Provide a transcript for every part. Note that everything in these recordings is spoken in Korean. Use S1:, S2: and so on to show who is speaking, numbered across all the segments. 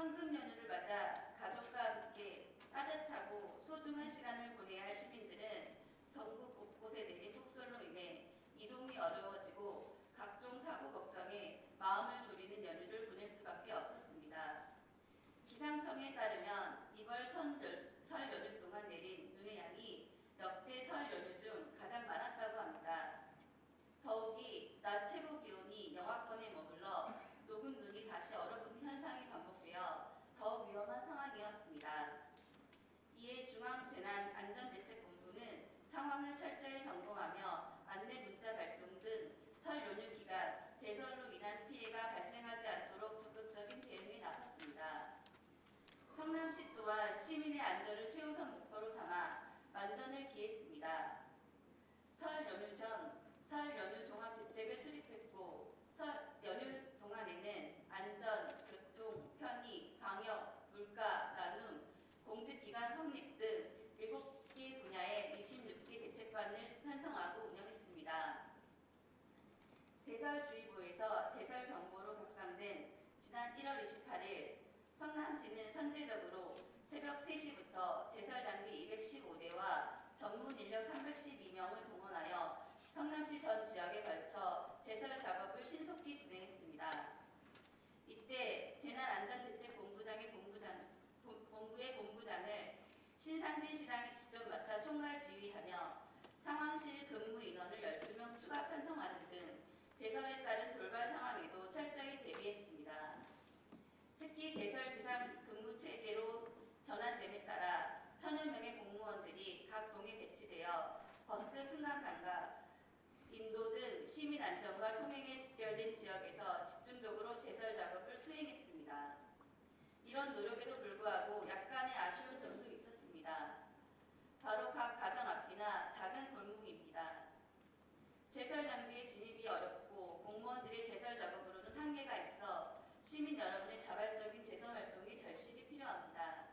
S1: 황금 연휴를 맞아 가족과 함께 따뜻하고 소중한 시간을 보내야 할 시민들은 전국 곳곳에 내린 폭설로 인해 이동이 어려워지고 각종 사고 걱정에 마음을 졸이는 연휴를 보낼 수밖에 없었습니다. 기상청에 따르면 이번 설, 설 연휴 동안 내린 눈의 양이 역대 설 연휴 중 가장 많았다고 합니다. 더욱이 낮 최고 기온이 영하권에 머물러 녹은 눈이 다시 얼어붙는 현상이 반복되어 더욱 위험한 상황이었습니다. 이에 중앙재난안전대책본부는 상황을 철저히 점검하며 안내 문자 발송 등 설 연휴 기간 대설로 인한 피해가 발생하지 않도록 적극적인 대응에 나섰습니다. 성남시 또한 시민의 안전을 최우선 목표로 삼아 만전을 기했습니다. 설 연휴 전 설 연휴 종합 대책을 수립했고 설 연휴 동안에는 안전, 교통, 편의, 방역, 물가, 나눔, 공직기관 확립 등 7개 분야의 26개 대책반을 편성하고 운영했습니다. 대설주의보에서 대설경보로 격상된 지난 1월 28일 성남시는 선제적으로 새벽 3시부터 제설장비 215대와 전문 인력 312명을 동원하여 성남시 전 지역에 걸쳐 제설 작업을 신속히 진행했습니다. 이때 재난안전대책본부장의 본부장, 본- 본부의 본부장을 신상진 시장이 직접 맡아 총괄 지휘하며 상황실 근무 인원을 12명 추가 편성하는 등 대설에 따른 돌발 상황에도 철저히 대비했습니다. 특히 대설 비상 근무 체계로 전환됨에 따라 천여 명의 공무원들이 각 동에 배치되어 버스 승강 장갑, 인도 등 시민 안전과 통행에 직결된 지역에서 집중적으로 제설 작업을 수행했습니다. 이런 노력에도 불구하고 약간의 아쉬운 점도 있었습니다. 바로 각 가정 앞이나 작은 골목입니다. 제설 장비의 진입이 어렵고 공무원들의 제설 작업으로는 한계가 있어 시민 여러분의 자발적인 제설 활동이 절실히 필요합니다.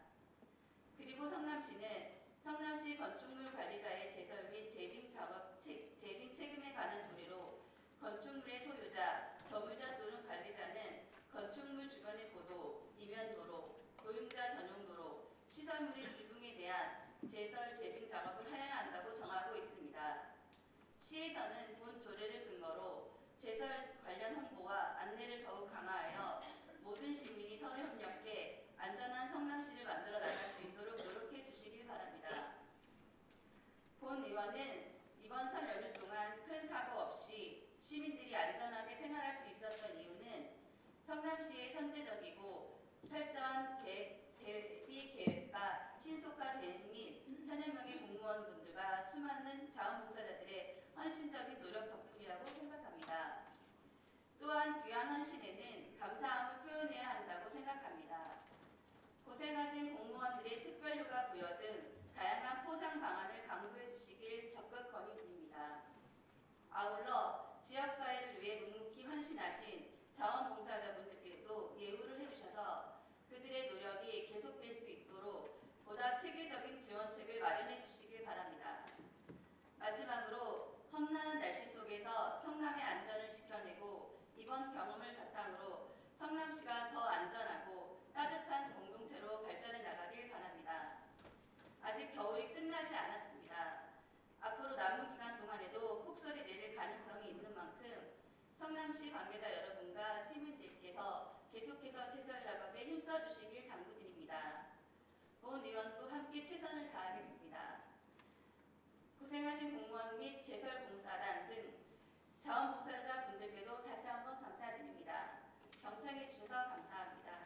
S1: 그리고 성남시는 성남시 건축물 관리자의 제설 및 재빙 작업 체, 재빙 책임에 관한 조례로 건축물의 소유자, 점유자 또는 관리자는 건축물 주변의 보도, 이면 도로, 고용자 전용 도로, 시설물의 지붕에 대한 제설 재빙 작업을 해야 한다고 정하고 있습니다. 시에서는 본 조례를 근거로 제설 관련 홍보와 안내를 더욱 강화하여 모든 시민이 서로 협력해 안전한 성남시를 만들어 나갈 수 있도록 노력해 주시길 바랍니다. 본 의원은 이번 설 연휴 동안 큰 사고 없이 시민들이 안전하게 생활할 수 있었던 이유는 성남시의 선제적이고 철저한 계획, 대비 계획과 신속한 대응 및 천여 명의 공무원분들과 수많은 자원봉사자들의 헌신적인 노력 덕분이라고 생각합니다. 또한 귀한 헌신에는 감사함을 표현해야 한다고 생각합니다. 고생하신 공무원들의 특별휴가 부여 등 다양한 포상 방안을 강구해 주시길 적극 건의드립니다. 아울러 지역사회를 위해 묵묵히 헌신하신 자원봉사자분들께도 예우를 해주셔서 그들의 노력이 계속될 수 있도록 보다 체계적인 지원책을 마련해 주시길 바랍니다. 마지막으로 험난한 날씨 속에서 성남의 안전을 지켜내고 이번 경험을 바탕으로 성남시가 더 안전하고 따뜻한 공동체로 발전해 나가길 바랍니다. 아직 겨울이 끝나지 않았습니다. 앞으로 남은 기간 동안에도 폭설이 내릴 가능성이 있는 만큼 성남시 관계자 여러분과 시민들께서 계속해서 시설 작업에 힘써 주시길 당부드립니다. 본 의원도 함께 최선을 다하겠습니다. 고생하신 공무원 및